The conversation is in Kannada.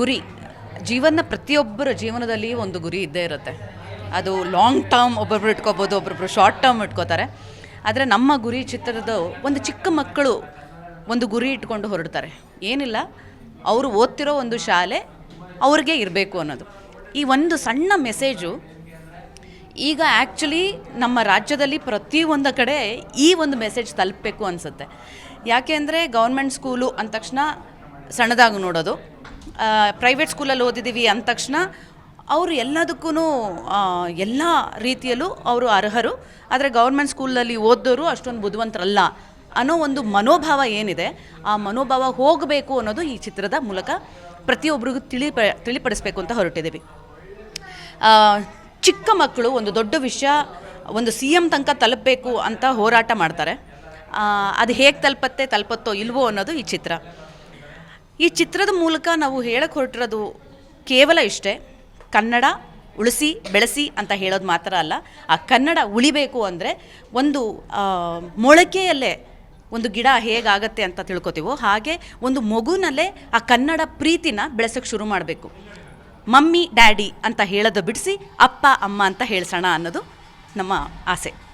ಗುರಿ ಜೀವನ ಪ್ರತಿಯೊಬ್ಬರ ಜೀವನದಲ್ಲಿ ಒಂದು ಗುರಿ ಇದ್ದೇ ಇರುತ್ತೆ. ಅದು ಲಾಂಗ್ ಟರ್ಮ್ ಒಬ್ಬೊಬ್ರು ಇಟ್ಕೋಬೋದು, ಒಬ್ಬೊಬ್ರು ಶಾರ್ಟ್ ಟರ್ಮ್ ಇಟ್ಕೋತಾರೆ. ಆದರೆ ನಮ್ಮ ಗುರಿ ಚಿತ್ರದ ಒಂದು ಚಿಕ್ಕ ಮಕ್ಕಳು ಒಂದು ಗುರಿ ಇಟ್ಕೊಂಡು ಹೊರಡ್ತಾರೆ. ಏನಿಲ್ಲ, ಅವರು ಓದ್ತಿರೋ ಒಂದು ಶಾಲೆ ಅವ್ರಿಗೆ ಇರಬೇಕು ಅನ್ನೋದು. ಈ ಒಂದು ಸಣ್ಣ ಮೆಸೇಜು ಈಗ ಆ್ಯಕ್ಚುಲಿ ನಮ್ಮ ರಾಜ್ಯದಲ್ಲಿ ಪ್ರತಿಯೊಂದು ಕಡೆ ಈ ಒಂದು ಮೆಸೇಜ್ ತಲುಪಬೇಕು ಅನಿಸುತ್ತೆ. ಯಾಕೆ ಅಂದರೆ ಗೌರ್ಮೆಂಟ್ ಸ್ಕೂಲು ಅಂದ ತಕ್ಷಣ ಸಣ್ಣದಾಗಿ ನೋಡೋದು. ಪ್ರೈವೇಟ್ ಸ್ಕೂಲಲ್ಲಿ ಓದಿದ್ದೀವಿ ಅಂದ ತಕ್ಷಣ ಅವರು ಎಲ್ಲದಕ್ಕೂ ಎಲ್ಲ ರೀತಿಯಲ್ಲೂ ಅವರು ಅರ್ಹರು. ಆದರೆ ಗೌರ್ಮೆಂಟ್ ಸ್ಕೂಲಲ್ಲಿ ಓದೋರು ಅಷ್ಟೊಂದು ಬುದ್ಧಿವಂತರಲ್ಲ ಅನ್ನೋ ಒಂದು ಮನೋಭಾವ ಏನಿದೆ, ಆ ಮನೋಭಾವ ಹೋಗಬೇಕು ಅನ್ನೋದು ಈ ಚಿತ್ರದ ಮೂಲಕ ಪ್ರತಿಯೊಬ್ಬರಿಗೂ ತಿಳಿ, ತಿಳಿಪಡಿಸಬೇಕು ಅಂತ ಹೊರಟಿದ್ದೀವಿ. ಚಿಕ್ಕ ಮಕ್ಕಳು ಒಂದು ದೊಡ್ಡ ವಿಷಯ, ಒಂದು ಸಿ ಎಂ ತನಕ ತಲುಪಬೇಕು ಅಂತ ಹೋರಾಟ ಮಾಡ್ತಾರೆ. ಅದು ಹೇಗೆ ತಲುಪತ್ತೆ, ತಲುಪತ್ತೋ ಇಲ್ವೋ ಅನ್ನೋದು ಈ ಚಿತ್ರ. ಈ ಚಿತ್ರದ ಮೂಲಕ ನಾವು ಹೇಳಕ್ಕೆ ಹೊರಟಿರೋದು ಕೇವಲ ಇಷ್ಟೇ. ಕನ್ನಡ ಉಳಿಸಿ, ಬೆಳೆಸಿ ಅಂತ ಹೇಳೋದು ಮಾತ್ರ ಅಲ್ಲ, ಆ ಕನ್ನಡ ಉಳಿಬೇಕು ಅಂದರೆ ಒಂದು ಮೊಳಕೆಯಲ್ಲೇ ಒಂದು ಗಿಡ ಹೇಗಾಗತ್ತೆ ಅಂತ ತಿಳ್ಕೊತೀವೋ, ಹಾಗೆ ಒಂದು ಮಗುನಲ್ಲೇ ಆ ಕನ್ನಡ ಪ್ರೀತಿನ ಬೆಳೆಸೋಕ್ಕೆ ಶುರು ಮಾಡಬೇಕು. ಮಮ್ಮಿ, ಡ್ಯಾಡಿ ಅಂತ ಹೇಳೋದು ಬಿಡಿಸಿ, ಅಪ್ಪ, ಅಮ್ಮ ಅಂತ ಹೇಳ್ಸೋಣ ಅನ್ನೋದು ನಮ್ಮ ಆಸೆ.